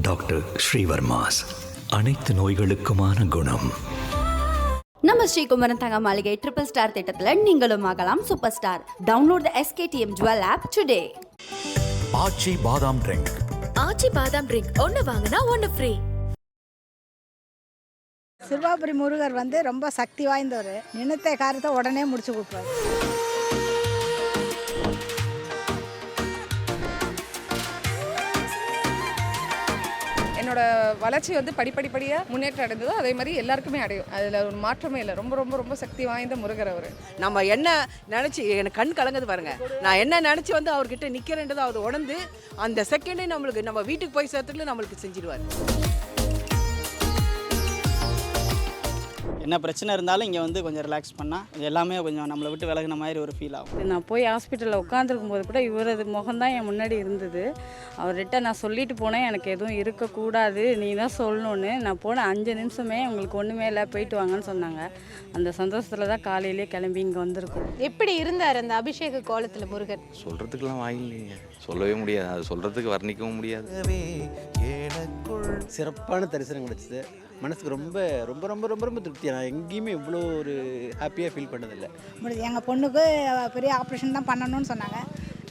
Doctor Srivarmas. அனைத்து நோய்களுக்குமான குணம். நம்ம ஸ்ரீகுமரன் தங்க மாளிகை ட்ரிபிள் ஸ்டார் திட்டத்தில் நீங்களும் ஆகலாம் super star download the SKTM jewel app today Aachi பாதாம் ட்ரிங்க் ஆச்சி பாதாம் ட்ரிங்க் ஒன்னு வாங்கினா ஒன்னு ஃப்ரீ சிறுவாபுரி முருகர் வந்து ரொம்ப சக்தி வாய்ந்தவர். நினைத்த காரியத்தை உடனே முடிச்சு கொடுப்பாரு. என்னோட வளர்ச்சி வந்து படிப்படிப்படியாக முன்னேற்றம் அடைந்ததோ அதே மாதிரி எல்லாருக்குமே அடையும். அதில் ஒரு மாற்றமே இல்லை. ரொம்ப ரொம்ப ரொம்ப சக்தி வாய்ந்த முருகர் அவர். நம்ம என்ன நினச்சி எனக்கு கண் கலங்குது பாருங்க. நான் என்ன நினச்சி வந்து அவர்கிட்ட நிற்கிறேன்றதை அவர் உணர்ந்து அந்த செகண்டே நம்மளுக்கு நம்ம வீட்டுக்கு போய் சேர்த்துட்டு நம்மளுக்கு செஞ்சிடுவார். என்ன பிரச்சனை இருந்தாலும் இங்கே வந்து கொஞ்சம் ரிலாக்ஸ் பண்ணால் எல்லாமே கொஞ்சம் நம்மளை விட்டு விலகுன மாதிரி ஒரு ஃபீல் ஆகும். நான் போய் ஹாஸ்பிட்டலில் உட்காந்துருக்கும் போது கூட இவரது முகம்தான் என் முன்னாடி இருந்தது. அவர்கிட்ட நான் சொல்லிட்டு போனேன் எனக்கு எதுவும் இருக்கக்கூடாது நீ தான் சொல்லணும்னு. நான் போன அஞ்சு நிமிஷமே உங்களுக்கு ஒன்றுமே இல்லை போயிட்டு வாங்கன்னு சொன்னாங்க. அந்த சந்தோஷத்தில் தான் காலையிலேயே கிளம்பி இங்கே வந்திருக்கோம். எப்படி இருந்தார் அந்த அபிஷேக கோலத்துல முருகன்? சொல்கிறதுக்கெலாம் வாயில்லைங்க சொல்லவே முடியாது. அது சொல்கிறதுக்கு வர்ணிக்கவும் முடியாது. சிறப்பான தரிசனம் கிடச்சிது. மனசுக்கு ரொம்ப ரொம்ப ரொம்ப ரொம்ப ரொம்ப திருப்தியாக நான் எங்கேயுமே இவ்வளோ ஒரு ஹாப்பியாக ஃபீல் பண்ணதில்லை. முடியுது எங்கள் பொண்ணுக்கு பெரிய ஆப்ரேஷன் தான் பண்ணணும்னு சொன்னாங்க.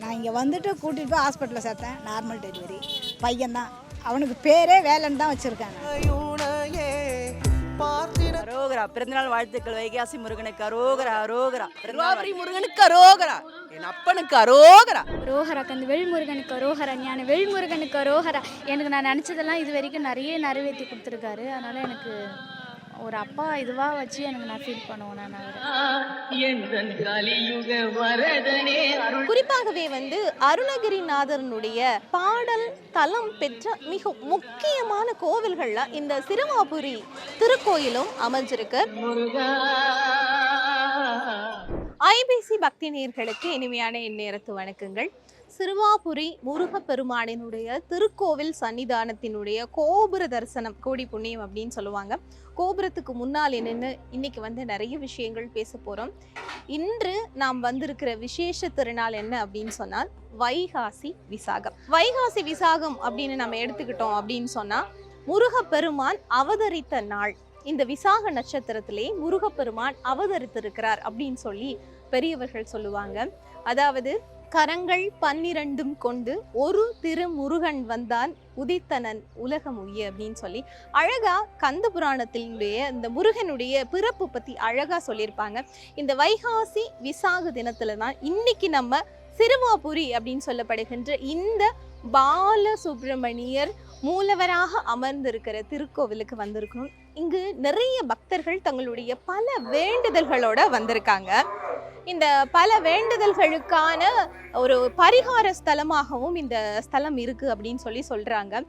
நான் இங்கே வந்துட்டு கூட்டிகிட்டு போய் ஹாஸ்பிட்டலில் சேர்த்தேன். நார்மல் டெலிவரி பையன்தான். அவனுக்கு பேரே வேலைன்னு தான் வச்சுருக்காங்க. அரோகரா. பிறந்தநாள் வாழ்த்துக்கள் வைகாசி முருகனுக்கு அரோகரா அரோகரா. திருவாபுரி முருகனுக்கு அரோகரா. என் அப்பனுக்கு அரோகரா. ரோஹரா அந்த வெள்முருகனுக்கு ரோஹரா ஞான வெள்முருகனுக்கு ரோஹரா எனக்கு நான் நினச்சதெல்லாம் இது வரைக்கும் நிறைய நிறைவேற்றி கொடுத்துருக்காரு. அதனால் எனக்கு ஒரு அப்பா இதுவாக வச்சு எனக்கு நான் ஃபீல் பண்ணுவேன் நான் குறிப்பாகவே வந்து அருணகிரிநாதரனுடைய பாடல் தலம் பெற்ற மிக முக்கியமான கோவில்கள்ல இந்த சிறுவாபுரி திருக்கோயிலும் அமைஞ்சிருக்கு. ஐபிசி பக்தி நேயர்களுக்கு இனிமையான இந்நேரத்து வணக்கங்கள். சிறுவாபுரி முருகப்பெருமானினுடைய திருக்கோவில் சன்னிதானத்தினுடைய கோபுர தரிசனம் கோடி புண்ணியம் அப்படின்னு சொல்லுவாங்க. கோபுரத்துக்கு முன்னால் நின்று இன்னைக்கு வந்து நிறைய விஷயங்கள் பேச போகிறோம் இன்று நாம் வந்திருக்கிற விசேஷ திருநாள் என்ன அப்படின்னு சொன்னால் வைகாசி விசாகம். வைகாசி விசாகம் அப்படின்னு நம்ம எடுத்துக்கிட்டோம் அப்படின்னு சொன்னால் முருகப்பெருமான் அவதரித்த நாள். இந்த விசாக நட்சத்திரத்திலே முருகப்பெருமான் அவதரித்திருக்கிறார் அப்படின்னு சொல்லி பெரியவர்கள் சொல்லுவாங்க. அதாவது கரங்கள் பன்னிரண்டும் கொண்டு ஒரு திருமுருகன் வந்தான் உதித்தனன் உலகம் உய்ய அப்படின்னு சொல்லி அழகா கந்த புராணத்தினுடைய இந்த முருகனுடைய பிறப்பு பத்தி அழகா சொல்லியிருப்பாங்க. இந்த வைகாசி விசாக தினத்துல தான் இன்னைக்கு நம்ம சிறுவாபுரி அப்படின்னு சொல்லப்படுகின்ற இந்த பால சுப்பிரமணியர் மூலவராக அமர்ந்திருக்கிற திருக்கோவிலுக்கு வந்திருக்கணும். இங்கு நிறைய பக்தர்கள் தங்களுடைய பல வேண்டுதல்களோட வந்திருக்காங்க. இந்த பல வேண்டுதல்களுக்கான ஒரு பரிகார ஸ்தலமாகவும் இந்த ஸ்தலம் இருக்கு அப்படின்னு சொல்லி சொல்றாங்க.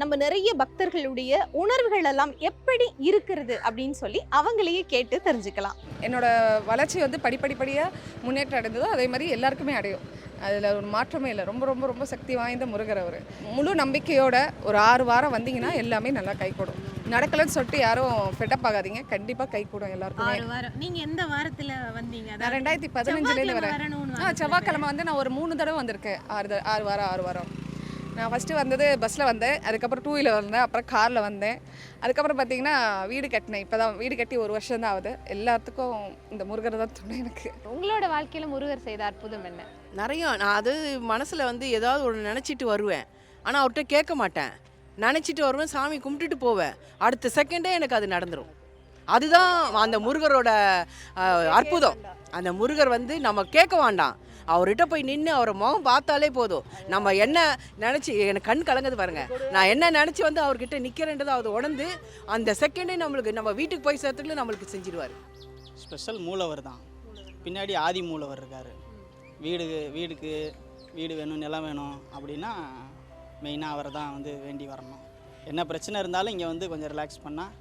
நம்ம நிறைய பக்தர்களுடைய உணர்வுகள் எல்லாம் எப்படி இருக்கிறது அப்படின்னு சொல்லி அவங்களையே கேட்டு தெரிஞ்சுக்கலாம். என்னோட வளர்ச்சி வந்து படிப்படிப்படியாக முன்னேற்றம் அடைந்ததோ அதே மாதிரி எல்லாருக்குமே அடையும். அதில் ஒரு மாற்றமே இல்லை. ரொம்ப ரொம்ப ரொம்ப சக்தி வாய்ந்த முருகர் அவர். முழு நம்பிக்கையோட ஒரு ஆறு வாரம் வந்தீங்கன்னா எல்லாமே நல்லா கைகூடும் நடக்கலைன்னு சொல்லிட்டு யாரும் ஃபெட்டப் ஆகாதீங்க. கண்டிப்பாக கைகூடும் எல்லாருக்குமே. வாரம். நீங்க எந்த வாரத்துல வந்தீங்க? நான் ரெண்டாயிரத்தி பதினஞ்சுலேருந்து வரேன். ஆ செவ்வாய்க்கிழமை வந்து நான் ஒரு மூணு தடவை வந்திருக்கேன். ஆறு ஆறு வாரம் ஆறு வாரம். நான் ஃபஸ்ட்டு வந்தது பஸ்ஸில் வந்தேன். அதுக்கப்புறம் டூ வீலர் வந்தேன். அப்புறம் காரில் வந்தேன். அதுக்கப்புறம் பார்த்தீங்கன்னா வீடு கட்டினேன். இப்போ தான் வீடு கட்டி ஒரு வருஷம் தான் ஆகுது. எல்லாத்துக்கும் இந்த முருகர் தான் துணை எனக்கு. உங்களோட வாழ்க்கையில முருகர் செய்த அற்புதம் என்ன? நிறைய நான் அது மனசில் வந்து ஏதாவது ஒன்று நினச்சிட்டு வருவேன். ஆனால் அவர்கிட்ட கேட்க மாட்டேன். நினச்சிட்டு வருவேன் சாமி கும்பிட்டுட்டு போவேன். அடுத்த செகண்டே எனக்கு அது நடந்துடும் அதுதான் அந்த முருகரோட அற்புதம். அந்த முருகர் வந்து நம்ம கேட்க வேண்டாம். அவர்கிட்ட போய் நின்று அவரை முகம் பார்த்தாலே போதும். நம்ம என்ன நினச்சி எனக்கு கண் கலங்குது பாருங்க. நான் என்ன நினச்சி வந்து அவர்கிட்ட நிற்கிறேன்றதை அவர் உணர்ந்து அந்த செகண்டே நம்மளுக்கு நம்ம வீட்டுக்கு போய் சேர்த்துட்டு நம்மளுக்கு செஞ்சிடுவார். ஸ்பெஷல் மூலவர் தான். பின்னாடி ஆதி மூலவர் இருக்கார். வீடு வீடுக்கு வீடு வேணும் நிலம் வேணும் அப்படின்னா மெயினாக அவரை தான் வந்து வேண்டி வரணும். என்ன பிரச்சனை இருந்தாலும் இங்கே வந்து கொஞ்சம் ரிலாக்ஸ் பண்ணால்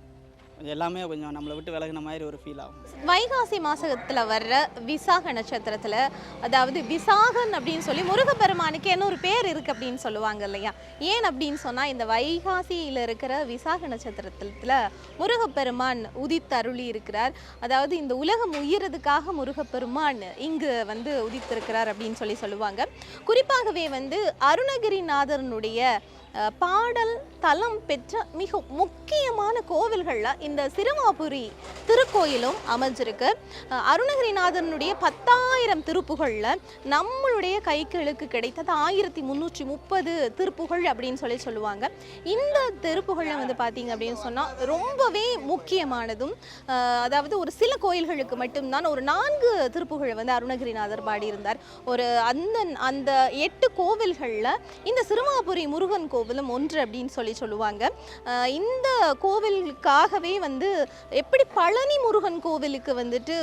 எல்லாமே கொஞ்சம் நம்மளை விட்டு விலகின மாதிரி ஒரு ஃபீல் ஆகும். வைகாசி மாசத்துல வர்ற விசாக நட்சத்திரத்துல அதாவது விசாகன் அப்படின்னு சொல்லி முருகப்பெருமானுக்கு என்ன ஒரு பேர் இருக்கு அப்படின்னு சொல்லுவாங்க இல்லையா? ஏன் அப்படின்னு சொன்னா இந்த வைகாசியில இருக்கிற விசாக நட்சத்திரத்துல முருகப்பெருமான் உதித்தருளி இருக்கிறார். அதாவது இந்த உலகம் உயர்றதுக்காக முருகப்பெருமான் இங்கு வந்து உதித்திருக்கிறார் அப்படின்னு சொல்லி சொல்லுவாங்க. குறிப்பாகவே வந்து அருணகிரிநாதரனுடைய பாடல் தலம் பெற்ற மிக முக்கியமான கோவில்களில் இந்த சிறுமாபுரி திருக்கோயிலும் அமைஞ்சிருக்கு. அருணகிரிநாதனுடைய பத்தாயிரம் திருப்புகழில் நம்மளுடைய கைகளுக்கு கிடைத்தது ஆயிரத்தி முந்நூற்றி முப்பது திருப்புகழ் அப்படின்னு சொல்லி சொல்லுவாங்க. இந்த திருப்புகளில் வந்து பார்த்தீங்க அப்படின்னு சொன்னால் ரொம்பவே முக்கியமானதும் அதாவது ஒரு சில கோயில்களுக்கு மட்டும்தான் ஒரு நான்கு திருப்புகழை வந்து அருணகிரிநாதர் பாடியிருந்தார். ஒரு அந்த அந்த எட்டு கோவில்களில் இந்த சிறுமாபுரி முருகன் கோவிலும் ஒன்று அப்படின்னு சொல்லி சொல்லுவாங்க. இந்த கோவிலுக்காகவே வந்து எப்படி பழனி முருகன் கோவிலுக்கு வந்துட்டு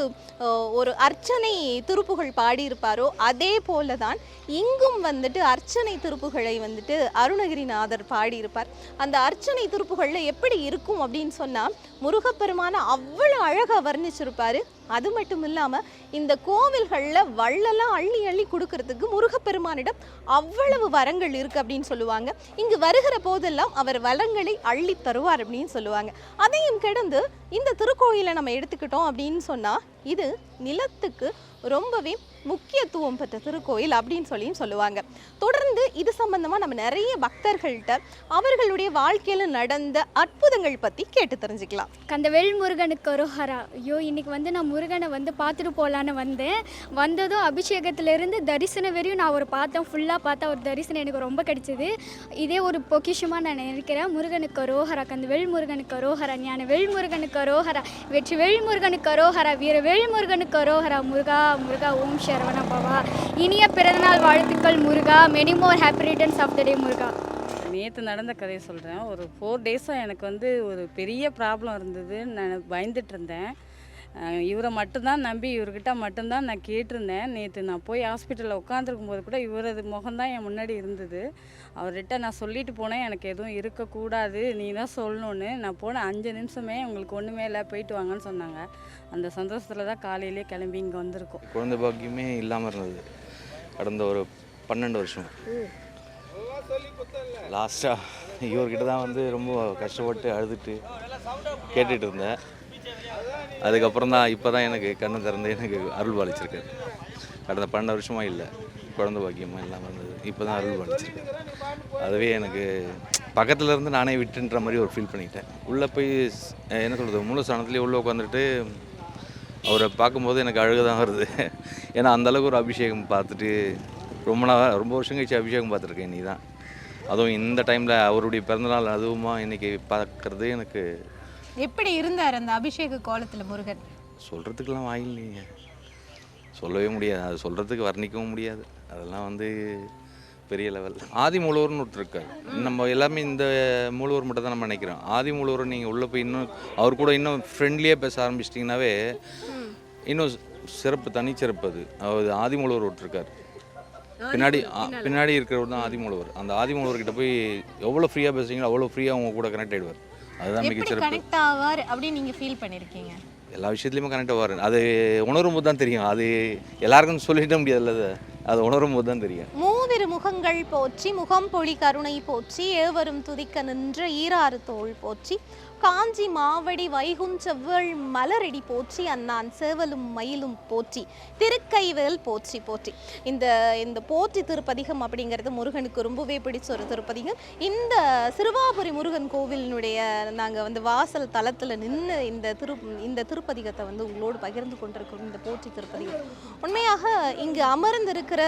ஒரு அர்ச்சனை திருப்புகழ் பாடியிருப்பாரோ அதே போல தான் இங்கும் வந்துட்டு அர்ச்சனை திருப்புகளை வந்துட்டு அருணகிரிநாதர் பாடியிருப்பார். அந்த அர்ச்சனை திருப்புகளில் எப்படி இருக்கும் அப்படின்னு சொன்னால் முருகப்பெருமான அவ்வளோ அழகாக வர்ணிச்சிருப்பார். அது மட்டும் இல்லாமல் இந்த கோவில்களில் வள்ளலாம் அள்ளி அள்ளி கொடுக்கறதுக்கு முருகப்பெருமானிடம் அவ்வளவு வரங்கள் இருக்குது அப்படின்னு சொல்லுவாங்க. இங்கு வருகிற போதெல்லாம் அவர் வரங்களை அள்ளி தருவார் அப்படின்னு சொல்லுவாங்க. அதையும் கிடந்து இந்த திருக்கோயிலை நம்ம எடுத்துக்கிட்டோம் அப்படின்னு சொன்னால் இது நிலத்துக்கு ரொம்பவே முக்கியத்துவம் பெற்ற திருக்கோயில் அப்படின்னு சொல்லியும் சொல்லுவாங்க. தொடர்ந்து இது சம்பந்தமாக நம்ம நிறைய பக்தர்கள்ட்ட அவர்களுடைய வாழ்க்கையில் நடந்த அற்புதங்கள் பற்றி கேட்டு தெரிஞ்சுக்கலாம். கந்தவேல் முருகனுக்கு அரோஹரா ஐயோ இன்னைக்கு வந்து நான் முருகனை வந்து பார்த்துட்டு போகலான்னு வந்தேன். வந்ததும் அபிஷேகத்திலேருந்து தரிசனம் வரையும் நான் ஒரு பார்த்தேன் ஃபுல்லாக பார்த்தா ஒரு தரிசனம் எனக்கு ரொம்ப கிடைச்சிது. இதே ஒரு பொக்கிஷமாக நான் நினைக்கிறேன். முருகனுக்கு அரோஹரா கந்தவேல் முருகனுக்கு ரோஹரா ஞான வேல் முருகனுக்கு ரோஹரா வெற்றி வேல் முருகனுக்கு ரோஹரா வீர வேல் முருகனுக்கு ரோஹரா முருகா முருகா ஓம் சரவணா பவா இனிய பிறந்தநாள் வாழ்த்துக்கள் முருகா. Many more happy returns of the day முருகா. நேற்று நடந்த கதையை சொல்கிறேன் ஒரு ஃபோர் டேஸாக எனக்கு வந்து ஒரு பெரிய ப்ராப்ளம் இருந்தது நான் பயந்துட்டு இருந்தேன். இவரை மட்டும்தான் நம்பி இவர்கிட்ட மட்டும்தான் நான் கேட்டிருந்தேன். நேற்று நான் போய் ஹாஸ்பிட்டலில் உட்காந்துருக்கும் போது கூட இவரது முகம்தான் என் முன்னாடி இருந்தது. அவர்கிட்ட நான் சொல்லிட்டு போனேன் எனக்கு எதுவும் இருக்கக்கூடாது நீ தான் சொல்லணுன்னு நான் போன அஞ்சு நிமிஷமே உங்களுக்கு ஒன்றுமே இல்லை போயிட்டு வாங்கன்னு சொன்னாங்க. அந்த சந்தோஷத்தில் தான் காலையிலேயே கிளம்பி இங்கே வந்திருக்கோம். குழந்தை பாக்கியமே இல்லாமல் இருந்தது. கடந்த ஒரு பன்னெண்டு வருஷம். லாஸ்ட்டாக இவர்கிட்ட தான் வந்து ரொம்ப கஷ்டப்பட்டு அழுதுட்டு கேட்டுட்டு இருந்தேன். அதுக்கப்புறம் தான் இப்போ தான் எனக்கு கண்ணை திறந்து எனக்கு அருள் பாலிச்சிருக்காரு கடந்த பன்னெண்டு வருஷமாக இல்லை. குழந்தை பாக்கியமாக இல்லாமல் இருந்தது. இப்போ தான் அருள் பாலிச்சிருக்காரு அதுவே எனக்கு பக்கத்தில் இருந்து நானே விட்டுன்ற மாதிரி ஒரு ஃபீல் பண்ணிக்கிட்டேன். உள்ளே போய் என்ன சொல்கிறது முழு சனத்துலேயே உள்ளே உட்காந்துட்டு அவரை பார்க்கும்போது எனக்கு அழுக தான் வருது. ஏன்னா அந்தளவுக்கு ஒரு அபிஷேகம் பார்த்துட்டு ரொம்ப நாள் ரொம்ப வருஷம் கழிச்சு அபிஷேகம் பார்த்துருக்கேன் நீ தான் அதுவும் இந்த டைமில் அவருடைய பிறந்தநாள் அதுவுமா இன்றைக்கி பார்க்குறது எனக்கு எப்படி இருந்தார் அந்த அபிஷேக கோலத்தில் முருகன்? சொல்கிறதுக்கெல்லாம் வாயில்லைங்க சொல்லவே முடியாது. அது சொல்கிறதுக்கு வர்ணிக்கவும் முடியாது. அதெல்லாம் வந்து பெரிய லெவல் ஆதி மூலவர்னு ஒருத்தர் இருக்கார். நம்ம எல்லாமே இந்த மூலவர் மட்டும் தான் நம்ம நினைக்கிறோம். ஆதி மூலவர் நீங்கள் உள்ளே போய் இன்னும் அவர் கூட இன்னும் ஃப்ரெண்ட்லியாக பேச ஆரம்பிச்சிட்டிங்கனாவே இன்னும் சிறப்பு தனிச்சிறப்பு அது. அவர் ஆதி மூலவர் ஒருத்தர் இருக்கார். பின்னாடி ஆ, பின்னாடி இருக்கிறவர் தான் ஆதி மூலவர். அந்த ஆதி மூலவர்கிட்ட போய் எவ்வளோ ஃப்ரீயாக பேசுகிறீங்களோ அவ்வளோ ஃப்ரீயாக அவங்க கூட கனெக்ட் ஆகிடுவார் அதுதான் மிகச்சிறப்பு கனெக்ட் ஆவார் அப்படின்னு நீங்கள் ஃபீல் பண்ணியிருக்கீங்க எல்லா விஷயத்துலையுமே கனெக்ட் ஆவார். அது உணரும் போது தான் தெரியும். அது எல்லாருக்கும் சொல்லிட முடியாதுல்ல அது. அது உணரும் போது தான் தெரியும். மூவிரு முகங்கள் போற்றி முகம் பொழி கருணை போற்றி ஏவரும் துதிக்க நின்ற ஈராறு தோள் போற்றி காஞ்சி மாவடி வைகும் செவ்வள் மலரடி போற்றி அண்ணான் சேவலும் மயிலும் போற்றி திருக்கைவேல் போற்றி போற்றி. இந்த இந்த போற்றி திருப்பதிகம் அப்படிங்கிறது முருகனுக்கு ரொம்பவே பிடிச்ச ஒரு திருப்பதிகம். இந்த சிறுவாபுரி முருகன் கோவிலினுடைய நாங்கள் வந்து வாசல் தளத்தில் நின்று இந்த திரு இந்த திருப்பதிகத்தை வந்து உங்களோடு பகிர்ந்து கொண்டிருக்கிறோம் இந்த போற்றி திருப்பதிகம். உண்மையாக இங்கு அமர்ந்திருக்கிற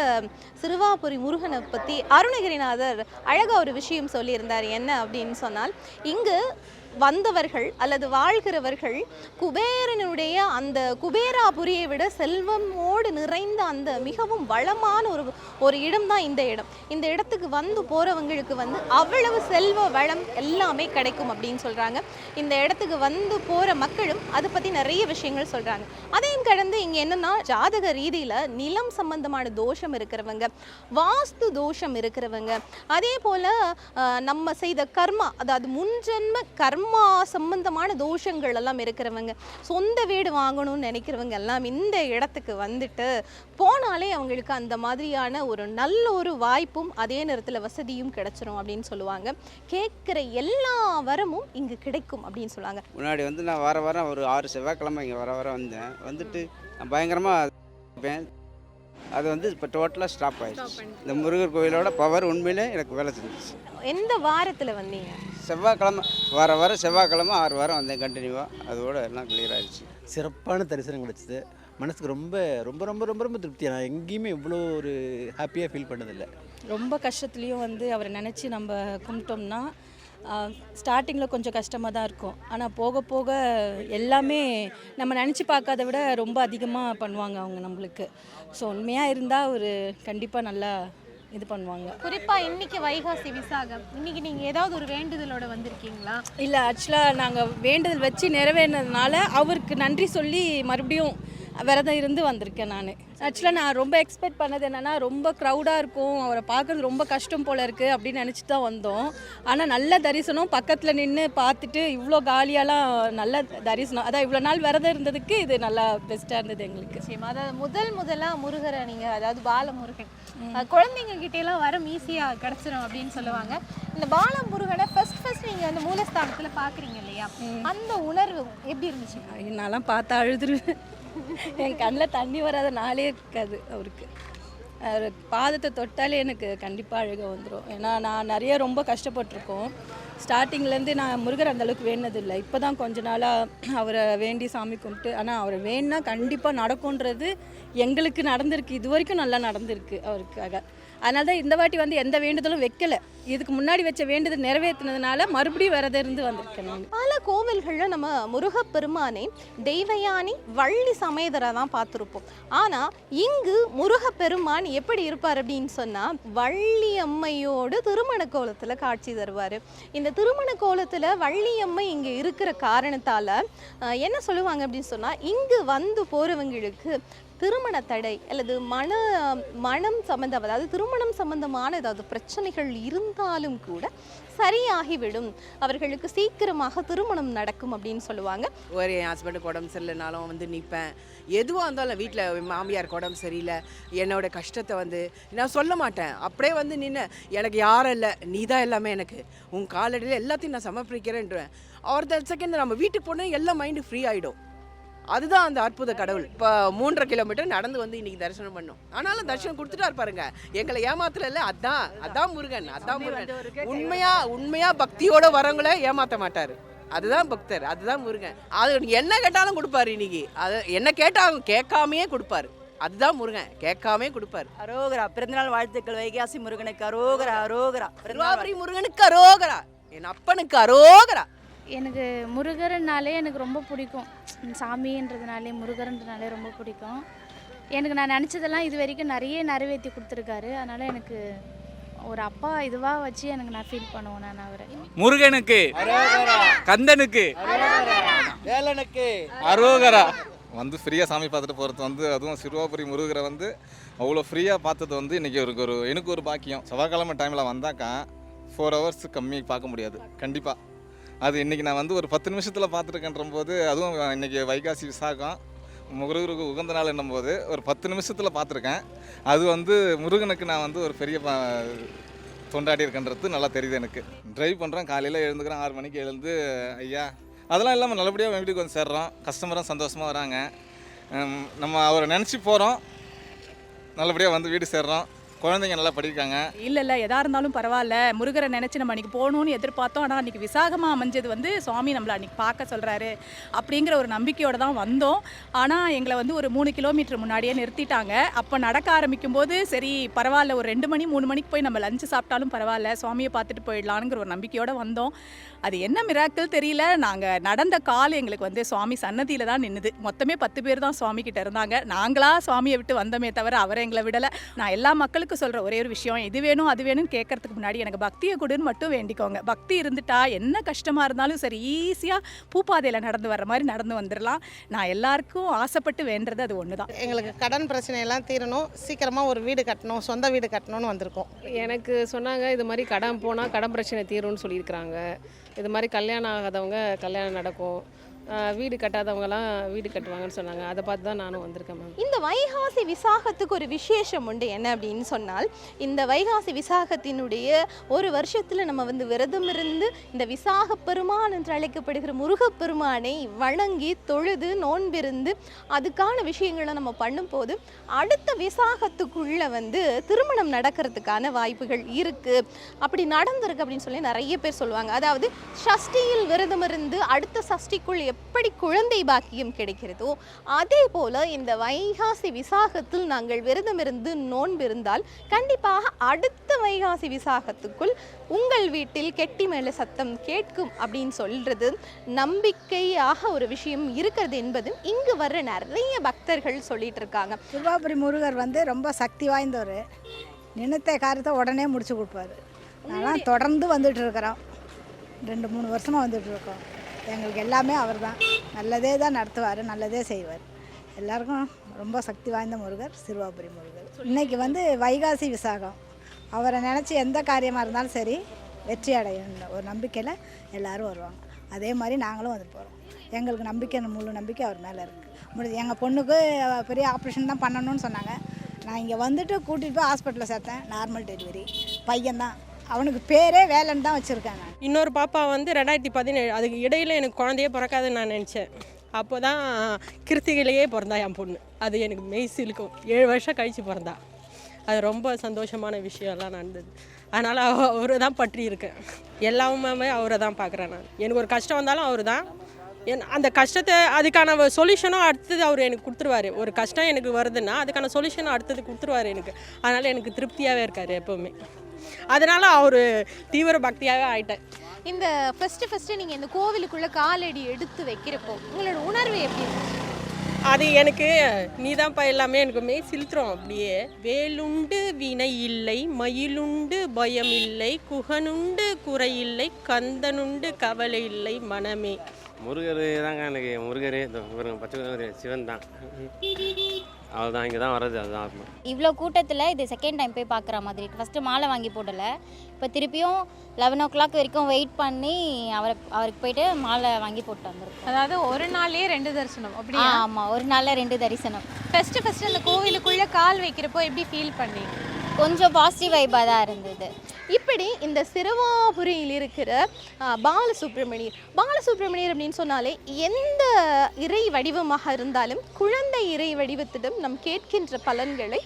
சிறுவாபுரி முருகனை பற்றி அருணகிரிநாதர் அழகாக ஒரு விஷயம் சொல்லியிருந்தார். என்ன அப்படின்னு சொன்னால் இங்கு வந்தவர்கள் அல்லது வாழ்கிறவர்கள் குபேரனுடைய அந்த குபேராபுரியை விட செல்வமோடு நிறைந்த அந்த மிகவும் வளமான ஒரு ஒரு இடம் தான் இந்த இடம். இந்த இடத்துக்கு வந்து போகிறவங்களுக்கு வந்து அவ்வளவு செல்வ வளம் எல்லாமே கிடைக்கும் அப்படின்னு சொல்கிறாங்க இந்த இடத்துக்கு வந்து போகிற மக்களும் அதை பற்றி நிறைய விஷயங்கள் சொல்கிறாங்க அதையும் கடந்து இங்கே என்னென்னா ஜாதக ரீதியில் நிலம் சம்பந்தமான தோஷம் இருக்கிறவங்க வாஸ்து தோஷம் இருக்கிறவங்க அதே போல் நம்ம செய்த கர்மா அதாவது முன்ஜென்ம கர்ம சம்பந்தமான தோஷங்கள் எல்லாம் இருக்கிறவங்க சொந்த வீடு வாங்கணும்னு நினைக்கிறவங்க எல்லாம் இந்த இடத்துக்கு வந்துட்டு போனாலே அவங்களுக்கு அந்த மாதிரியான ஒரு நல்ல ஒரு வாய்ப்பும் அதே நேரத்தில் வசதியும் கிடைச்சிரும் அப்படின்னு சொல்லுவாங்க. கேட்குற எல்லா வரமும் இங்கு கிடைக்கும் அப்படின்னு சொல்லுவாங்க. முன்னாடி வந்து நான் வர வர ஒரு ஆறு செவ்வாய்க்கிழமை இங்கே வர வர வந்தேன். வந்துட்டு பயங்கரமாக இருப்பேன் அது வந்து இப்போ டோட்டலாக ஸ்டாப் ஆயிடுச்சு. இந்த முருகர் கோயிலோட பவர் உண்மையிலே எனக்கு வேலை செஞ்சுச்சு. எந்த வாரத்துல வந்தீங்க? செவ்வாய்க்கிழமை வார வாரம் செவ்வாய்க்கிழமை ஆறு வாரம் வந்தேன் கண்டினியூவாக அதோட எல்லாம் கிளியர் ஆயிடுச்சு. சிறப்பான தரிசனம் கிடச்சிது. மனசுக்கு ரொம்ப ரொம்ப ரொம்ப ரொம்ப ரொம்ப திருப்தியாக நான் எங்கேயுமே இவ்வளோ ஒரு ஹாப்பியாக ஃபீல் பண்ணதில்லை. ரொம்ப கஷ்டத்துலேயும் வந்து அவரை நினச்சி நம்ம கும்பிட்டோம்னா ஸ்டார்டிங்கில் கொஞ்சம் கஷ்டமாக தான் இருக்கும். ஆனால் போக போக எல்லாமே நம்ம நினச்சி பார்க்காத விட ரொம்ப அதிகமாக பண்ணுவாங்க அவங்க நம்மளுக்கு. ஸோ உண்மையாக இருந்தால் ஒரு கண்டிப்பாக நல்லா இது பண்ணுவாங்க. குறிப்பா இன்னைக்கு வைகாசி விசாகம். இன்னைக்கு நீங்க ஏதாவது ஒரு வேண்டுதலோட வந்திருக்கீங்களா? இல்லை ஆக்சுவலாக நாங்கள் வேண்டுதல் வச்சு நிறைவேறினதுனால அவருக்கு நன்றி சொல்லி மறுபடியும் விரதம் இருந்து வந்திருக்கேன் நான். ஆக்சுவலாக நான் ரொம்ப எக்ஸ்பெக்ட் பண்ணது என்னென்னா ரொம்ப க்ரௌடாக இருக்கும். அவரை பார்க்கறது ரொம்ப கஷ்டம் போல இருக்குது அப்படின்னு நினச்சி தான் வந்தோம். ஆனால் நல்ல தரிசனம் பக்கத்தில் நின்று பார்த்துட்டு இவ்வளோ காலியாலாம் நல்ல தரிசனம். அதான் இவ்வளோ நாள் விரதம் இருந்ததுக்கு இது நல்லா பெஸ்ட்டாக இருந்தது எங்களுக்கு. நிச்சயமா. அதாவது முதல் முதலா முருகரை நீங்க அதாவது பாலமுருகன். குழந்தைங்க கிட்ட எல்லாம் வரம் ஈஸியா கிடைச்சிரும் அப்படின்னு சொல்லுவாங்க. இந்த பாலமுருகனை ஃபர்ஸ்ட் ஃபர்ஸ்ட் நீங்க அந்த மூலஸ்தானத்துல பாக்குறீங்க இல்லையா? அந்த உணர்வு எப்படி இருந்துச்சு? நான்லாம் பார்த்தா அழுதுருவேன். என் கண்ணில் தண்ணி வராத நாளே இருக்காது அவருக்கு. அவர் பாதத்தை தொட்டாலே எனக்கு கண்டிப்பாக அழுக வந்துடும் ஏன்னா நான் நிறைய ரொம்ப கஷ்டப்பட்டிருக்கோம். ஸ்டார்டிங்லேருந்து நான் முருகர் அந்தளவுக்கு அளவுக்கு இப்போ தான் கொஞ்ச நாளாக அவரை வேண்டி சாமி கும்பிட்டு ஆனால் அவரை வேணுனா கண்டிப்பாக நடக்கும்ன்றது எங்களுக்கு நடந்திருக்கு. இது வரைக்கும் நல்லா நடந்திருக்கு அவருக்காக. அதனால தான் இந்த வாட்டி வந்து எந்த வேண்டுதலும் வைக்கல. இதுக்கு முன்னாடி வச்ச வேண்டுதல் நிறைவேற்றினதுனால மறுபடியும் விரதம் இருந்து வந்திருக்கேன் பல கோவில்களில் நம்ம முருகப்பெருமானை தெய்வயானி வள்ளி சமேதரை தான் பார்த்துருப்போம். ஆனால் இங்கு முருகப்பெருமான் எப்படி இருப்பார் அப்படின்னு சொன்னால் வள்ளி அம்மையோடு திருமண கோலத்தில் காட்சி தருவார். இந்த திருமண கோலத்தில் வள்ளி அம்மை இங்கே இருக்கிற காரணத்தால் என்ன சொல்லுவாங்க அப்படின்னு சொன்னால் இங்கு வந்து போகிறவங்களுக்கு திருமண தடை அல்லது மன மனம் சம்பந்தம் அதாவது திருமணம் சம்பந்தமான ஏதாவது பிரச்சனைகள் இருந்தாலும் கூட சரியாகிவிடும். அவர்களுக்கு சீக்கிரமாக திருமணம் நடக்கும் அப்படின்னு சொல்லுவாங்க. ஒரு என் ஹஸ்பண்டுக்கு உடம்பு சரியில்லைனாலும் வந்து நிற்பேன் எதுவாக இருந்தாலும் வீட்டில் மாமியாருக்கு உடம்பு சரியில்லை. என்னோட கஷ்டத்தை வந்து நான் சொல்ல மாட்டேன். அப்படியே வந்து நின்று எனக்கு யாரும் இல்லை. நீ தான் எல்லாமே எனக்கு. உன் காலடியில் எல்லாத்தையும் நான் சமர்ப்பிக்கிறேன்றேன். ஒரு செகண்ட் நம்ம வீட்டுக்கு போனால் எல்லாம் மைண்டு ஃப்ரீ ஆகிடும் அதுதான் அந்த அற்புத கடவுள். இப்போ மூன்றரை கிலோமீட்டர் நடந்து வந்து இன்னைக்கு தரிசனம் பண்ணோம். ஆனாலும் தரிசனம் கொடுத்துட்டாரு பாருங்க. எங்களை ஏமாத்தல இல்ல அதான் அதான் முருகன் அதான் முருகன். உண்மையா உண்மையா பக்தியோட வரவங்கள ஏமாத்த மாட்டாரு. அதுதான் பக்தர் அதுதான் முருகன். அது என்ன கேட்டாலும் கொடுப்பாரு இன்னைக்கு. அது என்ன கேட்டாலும் கேட்காமையே கொடுப்பாரு. அதுதான் முருகன் கேட்காமே கொடுப்பாரு. அரோகரா பிறந்தநாள் வாழ்த்துக்கள் வைகாசி முருகனுக்கு அரோகரா அரோகரா. திருவாபுரி முருகனுக்கு அரோகரா. என் அப்பனுக்கு அரோகரா. எனக்கு முருகர்னாலே எனக்கு ரொம்ப பிடிக்கும். சாமின்றதுனாலே முருகர்ன்றனாலே ரொம்ப பிடிக்கும். எனக்கு நான் நினச்சதெல்லாம் இது வரைக்கும் நிறைய நிறைவேற்றி கொடுத்துருக்காரு. அதனால் எனக்கு ஒரு அப்பா இதுவாக வச்சு எனக்கு நான் ஃபீல் பண்ணுவேன் நான் அவரை. முருகனுக்கு கந்தனுக்கு வேலனுக்கு. அரோகரா. வந்து ஃப்ரீயாக சாமி பார்த்துட்டு போகிறது வந்து அதுவும் சிறுவாபுரி முருகரை வந்து அவ்வளோ ஃப்ரீயாக பார்த்தது வந்து இன்றைக்கி ஒரு ஒரு எனக்கு ஒரு பாக்கியம். செவ்வாய்க்கிழமை டைமில் வந்தாக்கா ஃபோர் ஹவர்ஸ் கம்மி பார்க்க முடியாது. கண்டிப்பாக அது இன்றைக்கி நான் வந்து ஒரு பத்து நிமிஷத்தில் பார்த்துருக்கேன்ற போது அதுவும் இன்றைக்கி வைகாசி விசாகம் முருகருக்கு உகந்த நாள் என்னும்போது ஒரு பத்து நிமிஷத்தில் பார்த்துருக்கேன். அது வந்து முருகனுக்கு நான் வந்து ஒரு பெரிய பா- இருக்கன்றது நல்லா தெரியுது எனக்கு. ட்ரைவ் பண்ணுறேன் காலையில் எழுந்துக்கிறேன் ஆறு மணிக்கு எழுந்து ஐயா அதெல்லாம் இல்லாமல் நல்லபடியாக வீட்டுக்கு வந்து சேர்றோம். கஸ்டமரும் சந்தோஷமாக வராங்க. நம்ம அவரை நினச்சி போகிறோம் நல்லபடியாக வந்து வீடு சேர்றோம். குழந்தைங்க நல்லா படிக்காங்க இல்லை இல்லை எதாக இருந்தாலும் பரவாயில்ல. முருகரை நினச்சி நம்ம அன்றைக்கி போகணும்னு எதிர்பார்த்தோம். ஆனால் அன்றைக்கி விசாகமாக அமைஞ்சது வந்து சுவாமி நம்மளை அன்றைக்கி பார்க்க சொல்கிறாரு அப்படிங்கிற ஒரு நம்பிக்கையோடு தான் வந்தோம். ஆனால் எங்களை வந்து ஒரு மூணு கிலோமீட்டர் முன்னாடியே நிறுத்திட்டாங்க. அப்போ நடக்க ஆரம்பிக்கும் போது சரி பரவாயில்ல ஒரு ரெண்டு மணி மூணு மணிக்கு போய் நம்ம லஞ்சு சாப்பிட்டாலும் பரவாயில்ல. சுவாமியை பார்த்துட்டு போயிடலானுங்கிற ஒரு நம்பிக்கையோடு வந்தோம். அது என்ன மிராக்கள் தெரியல. நாங்கள் நடந்த கால் எங்களுக்கு வந்து சுவாமி சன்னதியில் தான் நின்றுது மொத்தமே பத்து பேர் தான் சுவாமி கிட்ட இருந்தாங்க. நாங்களாக சுவாமியை விட்டு வந்தோமே தவிர அவரை எங்களை விடலை. நான் எல்லா மக்களுக்கும் சொல்கிற ஒரே ஒரு விஷயம் இது வேணும் அது வேணும்னு கேட்கறதுக்கு முன்னாடி எனக்கு பக்தியை கொடுன்னு மட்டும் வேண்டிக்கோங்க. பக்தி இருந்துட்டா என்ன கஷ்டமாக இருந்தாலும் சரி ஈஸியாக பூப்பாதையில் நடந்து வர்ற மாதிரி நடந்து வந்துடலாம் நான் எல்லாருக்கும் ஆசைப்பட்டு வேண்டுறது அது ஒன்று தான் எங்களுக்கு கடன் பிரச்சனை எல்லாம் தீரணும். சீக்கிரமாக ஒரு வீடு கட்டணும் சொந்த வீடு கட்டணும்னு வந்திருக்கோம். எனக்கு சொன்னாங்க இது மாதிரி கடன் போனால் கடன் பிரச்சனை தீரும்னு சொல்லியிருக்கிறாங்க. இது மாதிரி கல்யாணம் ஆகாதவங்க கல்யாணம் நடக்கும். வீடு கட்டாதவங்கலாம் வீடு கட்டுவாங்கன்னு சொன்னாங்க. அதை பார்த்து தான் நானும் வந்திருக்கேன் மேம். இந்த வைகாசி விசாகத்துக்கு ஒரு விசேஷம் உண்டு. என்ன அப்படின்னு சொன்னால் இந்த வைகாசி விசாகத்தினுடைய ஒரு வருஷத்தில் நம்ம வந்து விரதம் இருந்து இந்த விசாக பெருமான் என்று அழைக்கப்படுகிற முருகப்பெருமானை வணங்கி தொழுது நோன்பிருந்து அதுக்கான விஷயங்களை நம்ம பண்ணும்போது அடுத்த விசாகத்துக்குள்ளே வந்து திருமணம் நடக்கிறதுக்கான வாய்ப்புகள் இருக்குது அப்படி நடந்திருக்கு அப்படின்னு சொல்லி நிறைய பேர் சொல்லுவாங்க. அதாவது சஷ்டியில் விரதம் இருந்து அடுத்த சஷ்டிக்குள் எப்படி குழந்தை பாக்கியம் கிடைக்கிறதோ அதே போல இந்த வைகாசி விசாகத்தில் நாங்கள் விரதம் இருந்து நோன்பு இருந்தால் கண்டிப்பாக அடுத்த வைகாசி விசாகத்துக்குள் உங்கள் வீட்டில் கெட்டி மேல சத்தம் கேட்கும் அப்படின்னு சொல்றது நம்பிக்கையாக ஒரு விஷயம் இருக்கிறது என்பது இங்கு வர்ற நிறைய பக்தர்கள் சொல்லிட்டு இருக்காங்க சிறுவாபுரி முருகர் வந்து ரொம்ப சக்தி வாய்ந்தவர். நினைத்த காரியத்தை உடனே முடிச்சு கொடுப்பாரு. அதெல்லாம் தொடர்ந்து வந்துட்டு இருக்கிறோம். ரெண்டு மூணு வருஷமாக வந்துட்டு இருக்கோம். எங்களுக்கு எல்லாமே அவர் தான் நல்லதே தான் நடத்துவார் நல்லதே செய்வார். எல்லாருக்கும் ரொம்ப சக்தி வாய்ந்த முருகர் சிறுவாபுரி முருகர். இன்னைக்கு வந்து வைகாசி விசாகம். அவரை நினச்சி எந்த காரியமாக இருந்தாலும் சரி வெற்றி அடையும். ஒரு நம்பிக்கையில் எல்லாரும் வருவாங்க. அதே மாதிரி நாங்களும் வந்து போகிறோம் எங்களுக்கு நம்பிக்கை முழு நம்பிக்கை அவர் மேலே இருக்குது முடிஞ்சு எங்கள் பொண்ணுக்கு பெரிய ஆப்ரேஷன் தான் பண்ணணும்னு சொன்னாங்க. நான் இங்கே வந்துட்டு கூட்டிகிட்டு போய் ஹாஸ்பிட்டலில் சேர்த்தேன். நார்மல் டெலிவரி பையன்தான். அவனுக்கு பேரே வேலைன்னு தான் வச்சுருக்காங்க இன்னொரு பாப்பா வந்து ரெண்டாயிரத்தி பதினேழு அதுக்கு இடையில் எனக்கு குழந்தையே பிறக்காதுன்னு நான் நினச்சேன். அப்போ தான் கிருத்திகையிலேயே பிறந்தா என் பொண்ணு. அது எனக்கு மெய்சிலுக்கும் ஏழு வருஷம் கழித்து பிறந்தா. அது ரொம்ப சந்தோஷமான விஷயம்லாம் நடந்தது. அதனால் அவரை தான் பற்றி இருக்கேன். எல்லாமே அவரை தான் பார்க்குறேன் நான். எனக்கு ஒரு கஷ்டம் வந்தாலும் அவர் தான். என் அந்த கஷ்டத்தை அதுக்கான சொல்யூஷனும் அடுத்தது அவர் எனக்கு கொடுத்துருவாரு. ஒரு கஷ்டம் எனக்கு வருதுன்னா அதுக்கான சொல்யூஷனும் அடுத்தது கொடுத்துருவாரு எனக்கு. அதனால் எனக்கு திருப்தியாகவே இருக்கார் எப்போவுமே. அதனால் அவர் தீவிர பக்தியாகவே ஆயிட்டேன் இந்த ஃபர்ஸ்ட் ஃபர்ஸ்ட் நீங்க இந்த கோவிலுக்குள்ள காலடி எடுத்து வைக்கிறப்போ உங்களோட உணர்வு எப்படி அது எனக்கு நீதான்ப்பா எல்லாமே எனக்கு மெய் சிலுத்துறோம் அப்படியே. வேலுண்டு வினை இல்லை மயிலுண்டு பயம் இல்லை குகனுண்டு குறை இல்லை கந்தனுண்டு கவலை இல்லை மனமே. முருகர் தாங்க எனக்கு முருகர் இந்த முருகன் பச்சை சிவன் தான். அவள் தான் இங்கே தான் வர்றது அதுதான் ஆத்மா. இவ்வளோ கூட்டத்தில் இது செகண்ட் டைம் போய் பார்க்குற மாதிரி இருக்கு. ஃபஸ்ட்டு மாலை வாங்கி போடலை. இப்போ திருப்பியும் லெவன் ஓ கிளாக் வரைக்கும் வெயிட் பண்ணி அவரை அவருக்கு போயிட்டு மாலை வாங்கி போட்டு வந்திருக்கோம். அதாவது ஒரு நாள்லயே ரெண்டு தரிசனம் அப்படியா? ஆமாம் ஒரு நாளில் ரெண்டு தரிசனம். ஃபர்ஸ்ட் ஃபர்ஸ்ட் அந்த கோவிலுக்குள்ள கால் வைக்கிறப்போ எப்படி ஃபீல் பண்ணீங்க? கொஞ்சம் பாசிட்டிவ் வைப்பாக தான் இருந்தது. இப்படி இந்த சிறுவாபுரியில் இருக்கிற பாலசுப்ரமணியர் பாலசுப்ரமணியர் அப்படின்னு சொன்னாலே எந்த இறை வடிவமாக இருந்தாலும் குழந்தை இறை வடிவத்திடம் நம் கேட்கின்ற பலன்களை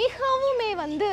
மிகவுமே வந்து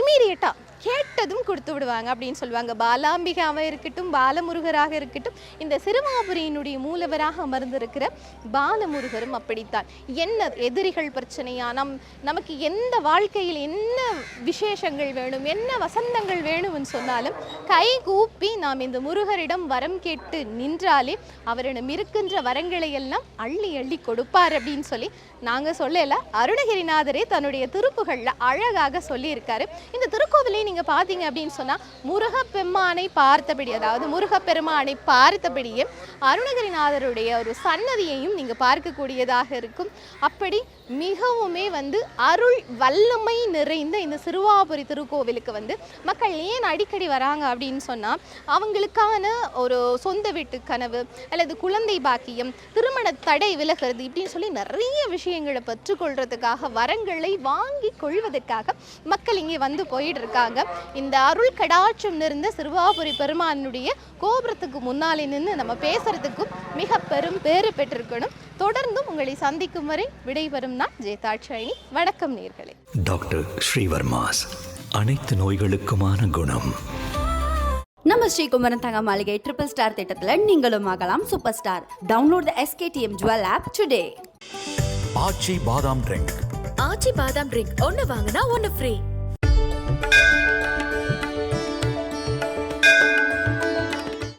இமீடியட்டாக கேட்டதும் கொடுத்து விடுவாங்க அப்படின்னு சொல்லுவாங்க. பாலாம்பிகாவாக இருக்கட்டும் பாலமுருகராக இருக்கட்டும் இந்த சிறுமாபுரியினுடைய மூலவராக அமர்ந்திருக்கிற பாலமுருகரும் அப்படித்தான். என்ன எதிரிகள் பிரச்சனையா? நம் நமக்கு எந்த வாழ்க்கையில் என்ன விசேஷங்கள் வேணும்? என்ன வசந்தங்கள் வேணும்னு சொன்னாலும் கை கூப்பி நாம் இந்த முருகரிடம் வரம் கேட்டு நின்றாலே அவரிடம் இருக்கின்ற வரங்களை எல்லாம் அள்ளி அள்ளி கொடுப்பார் அப்படின்னு சொல்லி நாங்கள் சொல்லல. அருணகிரிநாதரே தன்னுடைய திருப்புகளில் அழகாக சொல்லியிருக்காரு. இந்த திருக்கோவிலை நீங்க பார்த்தீங்க அப்படின்னு சொன்னா முருகப்பெருமானை பார்த்தபடி அதாவது முருகப்பெருமானை பார்த்தபடியே அருணகிரிநாதருடைய ஒரு சன்னதியையும் நீங்க பார்க்கக்கூடியதாக இருக்கும். அப்படி மிகவுமே வந்து அருள் வல்லமை நிறைந்த இந்த சிறுவாபுரி திருக்கோவிலுக்கு வந்து மக்கள் ஏன் அடிக்கடி வராங்க அப்படின்னு சொன்னால் அவங்களுக்கான ஒரு சொந்த வீட்டு கனவு அல்லது குழந்தை பாக்கியம் திருமண தடை விலகிறது இப்படின்னு சொல்லி நிறைய விஷயங்களை பெற்றுக்கொள்றதுக்காக வரங்களை வாங்கி கொள்வதற்காக மக்கள் இங்கே வந்து போயிட்டு இருக்காங்க இந்த அருள் கடாட்சம் நிறைந்த சிறுவாபுரி பெருமானுடைய கோபுரத்துக்கு முன்னாலே நின்று நம்ம பேசுறதுக்கும் மிக பெரும் பேறு பெற்றிருக்கணும். தொடர்ந்தும் உங்களை சந்திக்கும் வரை விடைபெறும் நான் ஜெயதாட்சாயினி வணக்கம் நேர்களே. டாக்டர் ஸ்ரீவர்மாஸ். அனைத்து நோய்களுக்குமான குணம். நம்ம ஸ்ரீகுமரன் தங்க மாளிகை ட்ரிபிள் ஸ்டார் திட்டத்தில் நீங்களும் ஆகலாம் super star download the SKTM jewel app today Aachi பாதாம் ட்ரிங்க் ஆச்சி பாதாம் ட்ரிங்க் ஒன்னு வாங்கினா ஒன்னு ஃப்ரீ